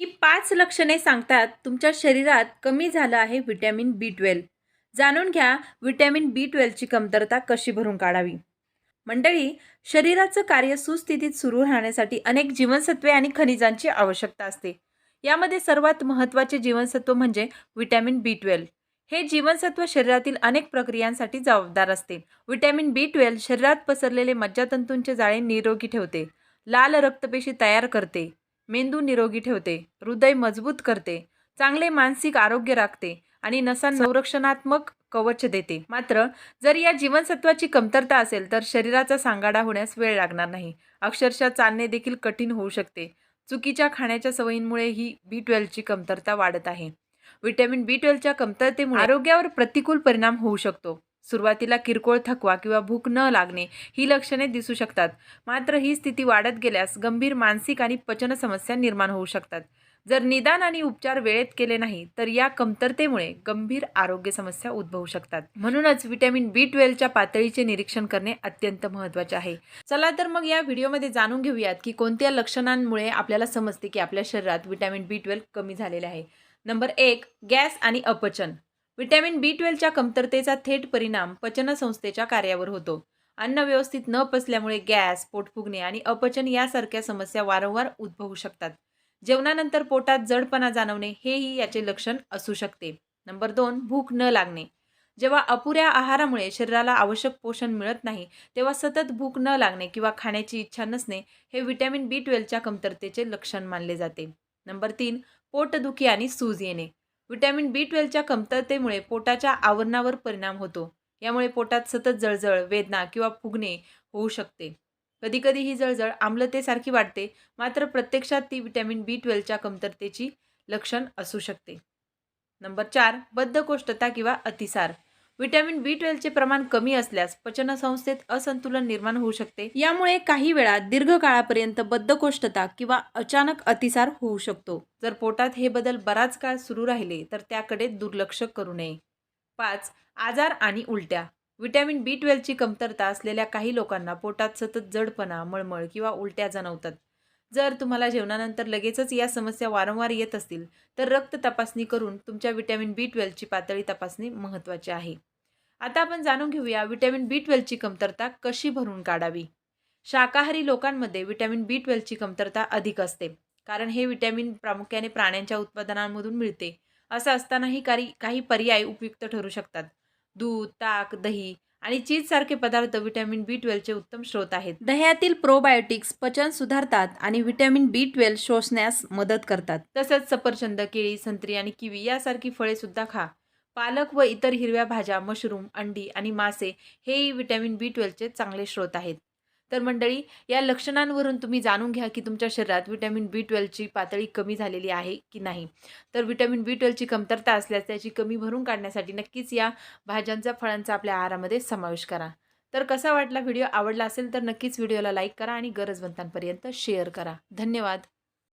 ही पाच लक्षणे सांगतात तुमच्या शरीरात कमी झालं आहे व्हिटॅमिन बी ट्वेल्व. जाणून घ्या व्हिटॅमिन बी ट्वेल्वची कमतरता कशी भरून काढावी? मंडळी शरीराचं कार्य सुस्थितीत सुरू राहण्यासाठी अनेक जीवनसत्वे आणि खनिजांची आवश्यकता असते. यामध्ये सर्वात महत्त्वाचे जीवनसत्व म्हणजे व्हिटॅमिन बी ट्वेल्व. हे जीवनसत्व शरीरातील अनेक प्रक्रियांसाठी जबाबदार असते. व्हिटॅमिन बी ट्वेल्व शरीरात पसरलेले मज्जातंतूंचे जाळे निरोगी ठेवते. लाल रक्तपेशी तयार करते. मेंदू निरोगी ठेवते हृदय मजबूत करते चांगले मानसिक आरोग्य राखते आणि नसांना संरक्षणात्मक कवच देते. मात्र जर या जीवनसत्वाची कमतरता असेल तर शरीराचा सांगाडा होण्यास वेळ लागणार नाही. अक्षरशः चालणे देखील कठीण होऊ शकते. चुकीच्या खाण्याच्या सवयींमुळे ही बी ट्वेल्वची कमतरता वाढत आहे. व्हिटॅमिन बी ट्वेल्वच्या कमतरतेमुळे आरोग्यावर प्रतिकूल परिणाम होऊ शकतो. सुरुवातीला किरकोळ थकवा किंवा भूक न लागणे ही लक्षणे दिसू शकतात. मात्र ही स्थिती वाढत गेल्यास गंभीर मानसिक आणि पचन समस्या निर्माण होऊ शकतात. जर निदान आणि उपचार वेळेत केले नाही तर या कमतरतेमुळे गंभीर आरोग्य समस्या उद्भवू शकतात. म्हणूनच विटॅमिन बी ट्वेल्वच्या पातळीचे निरीक्षण करणे अत्यंत महत्त्वाचे आहे. चला तर मग या व्हिडिओमध्ये जाणून घेऊयात की कोणत्या लक्षणांमुळे आपल्याला समजते की आपल्या शरीरात व्हिटॅमिन बी ट्वेल्व कमी झालेले आहे. नंबर एक गॅस आणि अपचन. व्हिटॅमिन बी ट्वेल्वच्या कमतरतेचा थेट परिणाम पचनसंस्थेच्या कार्यावर होतो. अन्न व्यवस्थित न पचल्यामुळे गॅस पोट फुगणे आणि अपचन यासारख्या समस्या वारंवार उद्भवू शकतात. जेवणानंतर पोटात जडपणा जाणवणे हेही याचे लक्षण असू शकते. नंबर दोन भूक न लागणे. जेव्हा अपुऱ्या आहारामुळे शरीराला आवश्यक पोषण मिळत नाही तेव्हा सतत भूक न लागणे किंवा खाण्याची इच्छा नसणे हे व्हिटॅमिन बी ट्वेल्वच्या कमतरतेचे लक्षण मानले जाते. नंबर तीन पोटदुखी आणि सूज येणे. विटॅमिन बी ट्वेल्वच्या कमतरतेमुळे पोटाच्या आवरणावर परिणाम होतो. यामुळे पोटात सतत जळजळ वेदना किंवा फुगणे होऊ शकते. कधीकधी ही जळजळ आम्लतेसारखी वाटते मात्र प्रत्यक्षात ती विटॅमिन बी ट्वेल्वच्या कमतरतेची लक्षण असू शकते. नंबर चार बद्धकोष्ठता किंवा अतिसार. विटॅमिन बी ट्वेल्वचे प्रमाण कमी असल्यास पचनसंस्थेत असंतुलन निर्माण होऊ शकते. यामुळे काही वेळा दीर्घकाळापर्यंत बद्धकोष्ठता किंवा अचानक अतिसार होऊ शकतो. जर पोटात हे बदल बराच काळ सुरू राहिले तर त्याकडे दुर्लक्ष करू नये. पाच आजार आणि उलट्या. विटॅमिन बी ट्वेल्वची कमतरता असलेल्या काही लोकांना पोटात सतत जडपणा मळमळ किंवा उलट्या जाणवतात. जर तुम्हाला जेवणानंतर लगेचच या समस्या वारंवार येत असतील तर रक्त तपासणी करून तुमच्या विटॅमिन बी ट्वेल्वची पातळी तपासणी महत्त्वाची आहे. आता आपण जाणून घेऊया विटॅमिन बी ट्वेल्वची कमतरता कशी भरून काढावी? शाकाहारी लोकांमध्ये विटॅमिन बी ट्वेल्वची कमतरता अधिक असते कारण हे विटॅमिन प्रामुख्याने प्राण्यांच्या उत्पादनांमधून मिळते. असं असतानाही काही काही पर्याय उपयुक्त ठरू शकतात. दूध ताक दही आणि चीज सारखे पदार्थ विटॅमिन बी ट्वेल्वचे उत्तम स्रोत आहेत. दह्यातील प्रोबायोटिक्स पचन सुधारतात आणि विटॅमिन बी ट्वेल्व शोषण्यास मदत करतात. तसंच सफरचंद केळी संत्री आणि किवी यासारखी फळे सुद्धा खा. पालक व इतर हिरव्या भाज्या मशरूम अंडी आणि मासे हेही विटॅमिन बी ट्वेल्वचे चांगले स्रोत आहेत. तर मंडळी या लक्षणांवरून तुम्ही जाणून घ्या की तुमच्या शरीरात विटॅमिन बी ट्वेल्वची पातळी कमी झालेली आहे की नाही. तर विटॅमिन बी ट्वेल्वची कमतरता असल्यास त्याची कमी भरून काढण्यासाठी नक्कीच या भाज्यांचा फळांचा आपल्या आहारामध्ये समावेश करा. तर कसा वाटला व्हिडिओ आवडला असेल तर नक्कीच व्हिडिओला लाईक करा आणि गरजवंतांपर्यंत शेअर करा. धन्यवाद.